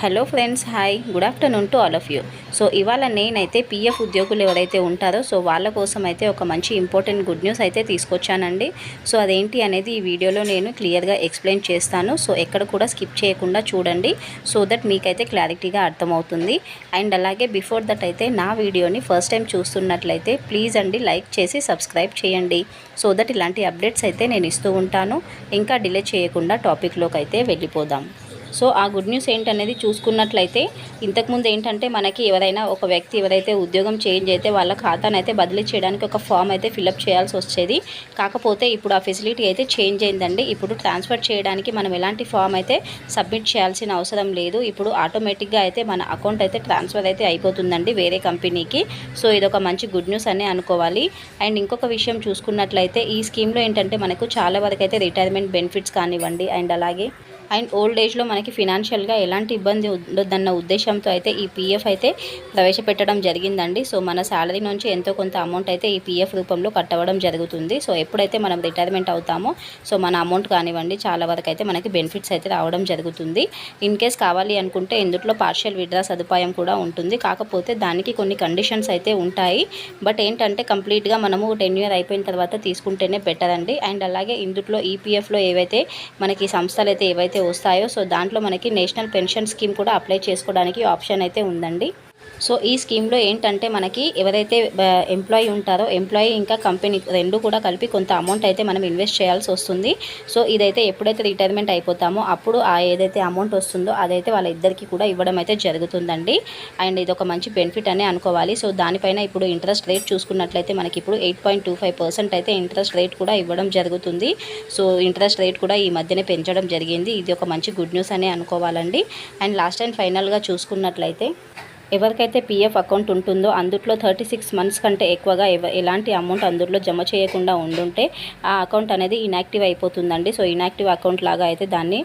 Hello friends hi. Good afternoon to all of you. So ఇవాళ నేనైతే PF ఉద్యోగులు ఎవరైతే ఉంటారో సో వాళ్ళ కోసం అయితే ఒక మంచి ఇంపార్టెంట్ గుడ్ న్యూస్ అయితే తీసుకొచ్చానండి. సో అదేంటి అనేది ఈ వీడియోలో నేను క్లియర్గా ఎక్స్ప్లెయిన్ చేస్తాను. సో ఎక్కడ కూడా స్కిప్ చేయకుండా చూడండి. సో దట్ మీకైతే క్లారిటీగా అర్థమవుతుంది. అండ్ అలాగే బిఫోర్ దట్ అయితే నా వీడియోని ఫస్ట్ టైం చూస్తున్నట్లయితే ప్లీజ్ అండి లైక్ చేసి సబ్స్క్రైబ్ చేయండి. సో దట్ ఇలాంటి అప్డేట్స్ అయితే నేను ఇస్తూ ఉంటాను. ఇంకా డిలే చేయకుండా టాపిక్లోకి అయితే వెళ్ళిపోదాం. సో ఆ గుడ్ న్యూస్ ఏంటనేది చూసుకున్నట్లయితే ఇంతకుముందు ఏంటంటే మనకి ఎవరైనా ఒక వ్యక్తి ఎవరైతే ఉద్యోగం చేంజ్ అయితే వాళ్ళ ఖాతాను అయితే బదిలీ చేయడానికి ఒక ఫామ్ అయితే ఫిలప్ చేయాల్సి వచ్చేది. కాకపోతే ఇప్పుడు ఆ ఫెసిలిటీ అయితే చేంజ్ అయిందండి. ఇప్పుడు ట్రాన్స్ఫర్ చేయడానికి మనం ఎలాంటి ఫామ్ అయితే సబ్మిట్ చేయాల్సిన అవసరం లేదు. ఇప్పుడు ఆటోమేటిక్గా అయితే మన అకౌంట్ అయితే ట్రాన్స్ఫర్ అయితే అయిపోతుందండి వేరే కంపెనీకి. సో ఇది ఒక మంచి గుడ్ న్యూస్ అని అనుకోవాలి. అండ్ ఇంకొక విషయం చూసుకున్నట్లయితే ఈ స్కీమ్లో ఏంటంటే మనకు చాలా వరకు అయితే రిటైర్మెంట్ బెనిఫిట్స్ కానివ్వండి అండ్ అలాగే అండ్ ఓల్డ్ ఏజ్లో మనకి ఫినాన్షియల్గా ఎలాంటి ఇబ్బంది ఉండొద్దన్న ఉద్దేశంతో అయితే ఈ పీఎఫ్ అయితే ప్రవేశపెట్టడం జరిగిందండి. సో మన శాలరీ నుంచి ఎంతో కొంత అమౌంట్ అయితే ఈ పీఎఫ్ రూపంలో కట్టవడం జరుగుతుంది. సో ఎప్పుడైతే మనం రిటైర్మెంట్ అవుతామో సో మన అమౌంట్ కానివ్వండి చాలా వరకు అయితే మనకి బెనిఫిట్స్ అయితే రావడం జరుగుతుంది. ఇన్ కేస్ కావాలి అనుకుంటే ఇందులో పార్షియల్ విడ్రా సదుపాయం కూడా ఉంటుంది. కాకపోతే దానికి కొన్ని కండిషన్స్ అయితే ఉంటాయి. బట్ ఏంటంటే కంప్లీట్గా మనము టెన్ ఇయర్ అయిపోయిన తర్వాత తీసుకుంటేనే బెటర్ అండి అండ్ అలాగే ఇందులో ఈపీఎఫ్లో ఏవైతే మనకి సంస్థలు అయితే ఏవైతే వస్తాయో సో దాంట్లో మనకి నేషనల్ పెన్షన్ స్కీమ్ కూడా అప్లై చేసుకోవడానికి ఆప్షన్ అయితే ఉందండి. సో ఈ స్కీమ్లో ఏంటంటే మనకి ఎవరైతే ఎంప్లాయీ ఉంటారో ఎంప్లాయీ ఇంకా కంపెనీ రెండు కూడా కలిపి కొంత అమౌంట్ అయితే మనం ఇన్వెస్ట్ చేయాల్సి వస్తుంది. సో ఇదైతే ఎప్పుడైతే రిటైర్మెంట్ అయిపోతామో అప్పుడు ఆ ఏదైతే అమౌంట్ వస్తుందో అదైతే వాళ్ళ ఇద్దరికి కూడా ఇవ్వడం అయితే జరుగుతుందండి. అండ్ ఇది ఒక మంచి బెనిఫిట్ అని అనుకోవాలి. సో దానిపైన ఇప్పుడు ఇంట్రెస్ట్ రేట్ చూసుకున్నట్లయితే మనకి ఇప్పుడు eight point two five percent అయితే ఇంట్రెస్ట్ రేట్ కూడా ఇవ్వడం జరుగుతుంది. సో ఇంట్రెస్ట్ రేట్ కూడా ఈ మధ్యనే పెంచడం జరిగింది. ఇది ఒక మంచి గుడ్ న్యూస్ అనే అనుకోవాలండి. అండ్ లాస్ట్ అండ్ ఫైనల్గా చూసుకున్నట్లయితే ఎవరికైతే పీఎఫ్ అకౌంట్ ఉంటుందో అందులో థర్టీ సిక్స్ మంత్స్ కంటే ఎక్కువగా ఎలాంటి అమౌంట్ అందులో జమ చేయకుండా ఉండుంటే ఆ అకౌంట్ అనేది ఇనాక్టివ్ అయిపోతుందండి. సో ఇనాక్టివ్ అకౌంట్ లాగా అయితే దాన్ని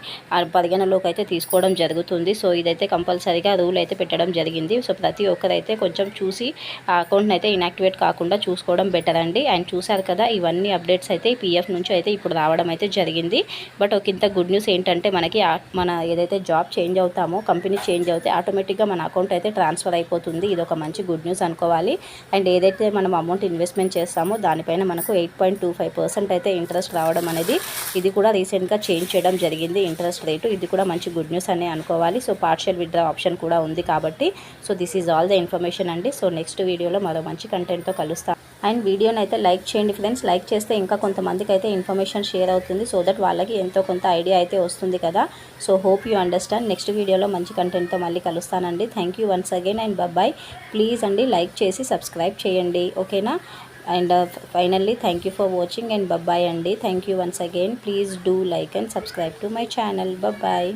పరిగణలోకి అయితే తీసుకోవడం జరుగుతుంది. సో ఇదైతే కంపల్సరీగా రూల్ అయితే పెట్టడం జరిగింది. సో ప్రతి ఒక్కరైతే కొంచెం చూసి ఆ అకౌంట్ని అయితే ఇనాక్టివేట్ కాకుండా చూసుకోవడం బెటర్ అండి. అండ్ చూశారు కదా ఇవన్నీ అప్డేట్స్ అయితే పీఎఫ్ నుంచి అయితే ఇప్పుడు రావడం అయితే జరిగింది. బట్ ఒక ఇంత గుడ్ న్యూస్ ఏంటంటే మనకి మన ఏదైతే జాబ్ చేంజ్ అవుతామో కంపెనీ చేంజ్ అవుతే ఆటోమేటిక్గా మన అకౌంట్ అయితే ట్రాన్స్ఫర్ అయిపోతుంది. ఇది ఒక మంచి గుడ్ న్యూస్ అనుకోవాలి. అండ్ ఏదైతే మనం అమౌంట్ ఇన్వెస్ట్మెంట్ చేస్తామో దానిపైన మనకు eight point two five percent అయితే ఇంట్రెస్ట్ రావడం అనేది ఇది కూడా రీసెంట్గా చేంజ్ చేయడం జరిగింది. ఇంట్రెస్ట్ రేటు ఇది కూడా మంచి గుడ్ న్యూస్ అనే అనుకోవాలి. సో పార్షియల్ విత్డ్రా ఆప్షన్ కూడా ఉంది కాబట్టి. So this is all the information అండి. సో నెక్స్ట్ వీడియోలో మరో మంచి కంటెంట్తో కలుస్తాం. అండ్ వీడియోని అయితే లైక్ చేయండి ఫ్రెండ్స్. లైక్ చేస్తే ఇంకా కొంతమందికి అయితే ఇన్ఫర్మేషన్ షేర్ అవుతుంది. సో దట్ వాళ్ళకి ఎంతో కొంత ఐడియా అయితే వస్తుంది కదా. So hope you understand. Next వీడియోలో మంచి కంటెంట్తో మళ్ళీ కలుస్తానండి. Thank you once again and bye please అండి లైక్ చేసి సబ్స్క్రైబ్ చేయండి. ఓకేనా? And finally thank you for watching and bye అండి. Thank you once again. Please do like and subscribe to my channel. Bye